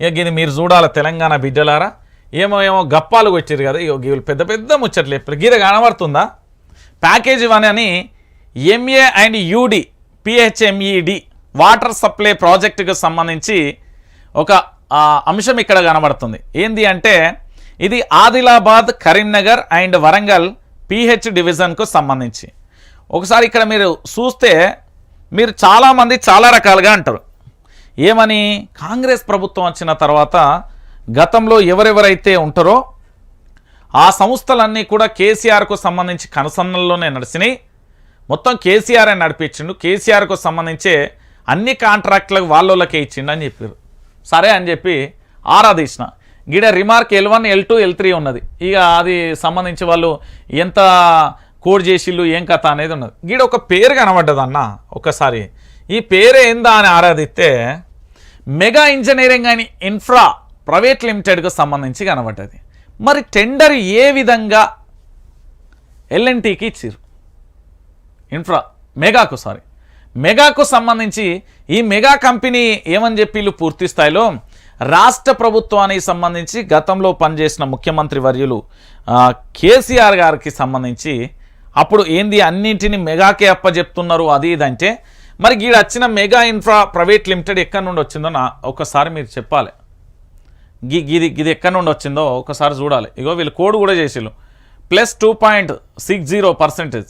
ఇక ఇది మీరు చూడాలి తెలంగాణ బిడ్డలారా. ఏమో ఏమో గప్పాలు వచ్చారు కదా. ఇక వీళ్ళు పెద్ద పెద్ద ముచ్చట్లు చెప్పారు గీత కనబడుతుందా? ప్యాకేజ్ వన్ అని MA and UD PHMED water supply ప్రాజెక్టుకు సంబంధించి ఒక అంశం ఇక్కడ కనబడుతుంది. ఏంది అంటే ఇది ఆదిలాబాద్ కరీంనగర్ అండ్ వరంగల్ పిహెచ్ డివిజన్కు సంబంధించి. ఒకసారి ఇక్కడ మీరు చూస్తే మీరు చాలామంది చాలా రకాలుగా అంటారు. ఏమని కాంగ్రెస్ ప్రభుత్వం వచ్చిన తర్వాత గతంలో ఎవరెవరైతే ఉంటారో ఆ సంస్థలన్నీ కూడా కేసీఆర్కు సంబంధించి కనసన్నల్లోనే నడిచినాయి. మొత్తం కేసీఆర్ అని నడిపించిండు. కేసీఆర్కు సంబంధించే అన్ని కాంట్రాక్టులకు వాళ్ళకే ఇచ్చిండు అని చెప్పారు సరే అని చెప్పి ఆరాధించిన. గిడ remark L one L two L three ఉన్నది. ఇక అది సంబంధించి వాళ్ళు ఎంత కోడ్ చేసిళ్ళు ఏం కథ అనేది ఉన్నది. గీడ ఒక పేరు కనబడ్డదన్న ఒకసారి. ఈ పేరు ఏందా అని ఆరాధిస్తే మెగా ఇంజనీరింగ్ అని ఇన్ఫ్రా ప్రైవేట్ లిమిటెడ్కు సంబంధించి కనబడ్డది. మరి టెండర్ ఏ విధంగా ఎల్ఎన్టీకి ఇచ్చిర్రు? Infra మెగాకు sorry. మెగాకు సంబంధించి ఈ మెగా కంపెనీ ఏమని చెప్పి వీళ్ళు పూర్తి స్థాయిలో రాష్ట్ర ప్రభుత్వానికి సంబంధించి గతంలో పనిచేసిన ముఖ్యమంత్రి వర్యులు కేసీఆర్ గారికి సంబంధించి అప్పుడు ఏంది అన్నింటిని మెగాకే అప్పచెప్తున్నారు అది ఇది అంటే మరి గీడ వచ్చిన మెగా ఇన్ఫ్రా ప్రైవేట్ లిమిటెడ్ ఎక్కడి నుండి వచ్చిందో నా ఒకసారి మీరు చెప్పాలి. గి గిది గిది ఎక్కడి నుండి వచ్చిందో ఒకసారి చూడాలి. ఇగో వీళ్ళు కోడ్ కూడా చేసిళ్ళు. Plus two point six zero percentage.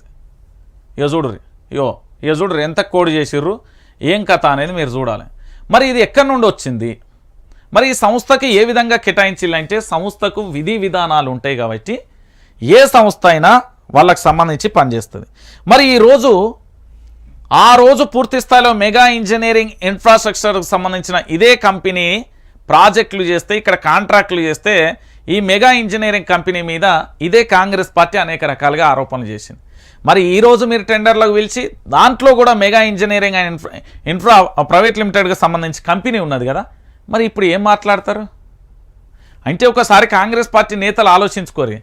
ఇక చూడుర్రి. ఇగో ఇక ఎంత కోడ్ చేసిర్రు? ఏం కథ అనేది మీరు చూడాలి. మరి ఇది ఎక్కడి నుండి వచ్చింది? మరి ఈ సంస్థకి ఏ విధంగా కేటాయించాలంటే సంస్థకు విధి విధానాలు ఉంటాయి కాబట్టి ఏ సంస్థ అయినా వాళ్ళకి సంబంధించి పనిచేస్తుంది. మరి ఈరోజు ఆ రోజు పూర్తి స్థాయిలో మెగా ఇంజనీరింగ్ ఇన్ఫ్రాస్ట్రక్చర్కి సంబంధించిన ఇదే కంపెనీ ప్రాజెక్టులు చేస్తే ఇక్కడ కాంట్రాక్టులు చేస్తే ఈ మెగా ఇంజనీరింగ్ కంపెనీ మీద ఇదే కాంగ్రెస్ పార్టీ అనేక రకాలుగా ఆరోపణలు చేసింది. మరి ఈరోజు మీరు టెండర్లకు పిలిచి దాంట్లో కూడా Mega engineering and infra infra private లిమిటెడ్కి సంబంధించి కంపెనీ ఉన్నది కదా మరి ఇప్పుడు ఏం మాట్లాడతారు? అంటే ఒకసారి కాంగ్రెస్ పార్టీ నేతలు ఆలోచించుకోరి.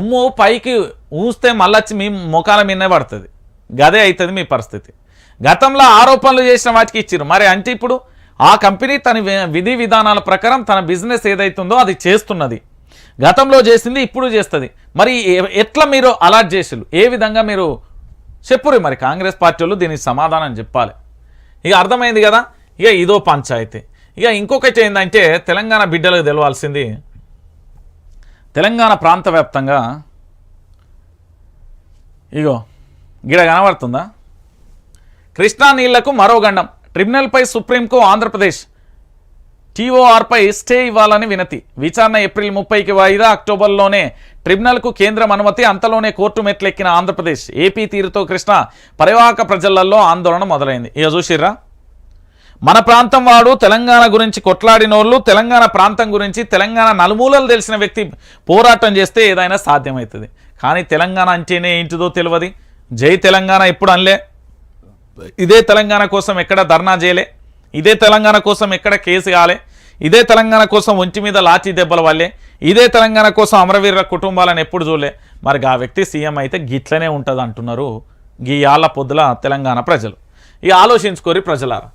ఉమ్ము పైకి ఊస్తే మళ్ళొచ్చి మీ ముఖాల మీదనే పడుతుంది. గదే అవుతుంది మీ పరిస్థితి. గతంలో ఆరోపణలు చేసిన వాటికి ఇచ్చిర్రు. మరి అంటే ఇప్పుడు ఆ కంపెనీ తన విధి విధానాల ప్రకారం తన బిజినెస్ ఏదైతుందో అది చేస్తున్నది. గతంలో చేసింది ఇప్పుడు చేస్తుంది. మరి ఎట్లా మీరు అలాట్ చేసారు ఏ విధంగా మీరు చెప్పురు మరి కాంగ్రెస్ పార్టీ వాళ్ళు దీనికి సమాధానం చెప్పాలి. ఇక అర్థమైంది కదా? ఇక ఇదో పంచాయతీ. ఇక ఇంకొకటి ఏంటంటే తెలంగాణ బిడ్డలకు తెలవాల్సింది తెలంగాణ ప్రాంత వ్యాప్తంగా ఇగో గిడ కనబడుతుందా? కృష్ణా నీళ్ళకు మరో గండం. ట్రిబ్యునల్పై సుప్రీంకు ఆంధ్రప్రదేశ్. టీఓఆర్పై స్టే ఇవ్వాలని వినతి. విచారణ ఏప్రిల్ ముప్పైకి వాయిదా. అక్టోబర్లోనే ట్రిబ్యునల్కు కేంద్రం అనుమతి అంతలోనే కోర్టు మెట్లెక్కిన ఆంధ్రప్రదేశ్. ఏపీ తీరుతో కృష్ణ పరివాహక ప్రజలలో ఆందోళన మొదలైంది. ఇక చూసిర్రా? మన ప్రాంతం వాడు తెలంగాణ గురించి కొట్లాడినోళ్ళు తెలంగాణ ప్రాంతం గురించి తెలంగాణ నలుమూలలు తెలిసిన వ్యక్తి పోరాటం చేస్తే ఏదైనా సాధ్యమవుతుంది. కానీ తెలంగాణ అంటేనే ఏంటిదో తెలియదు జై తెలంగాణ ఎప్పుడు అనలే. ఇదే తెలంగాణ కోసం ఎక్కడ ధర్నా చేయలే? ఇదే తెలంగాణ కోసం ఎక్కడ కేసు కాలే? ఇదే తెలంగాణ కోసం ఒంటి మీద లాచి దెబ్బల వల్లే ఇదే తెలంగాణ కోసం అమరవీరుల కుటుంబాలను ఎప్పుడు చూడలే? మరి ఆ వ్యక్తి సీఎం అయితే గిట్లనే ఉంటుంది అంటున్నారు గీ యాళ్ళ పొద్దుల తెలంగాణ ప్రజలు. ఈ ఆలోచించుకోరి ప్రజలారా.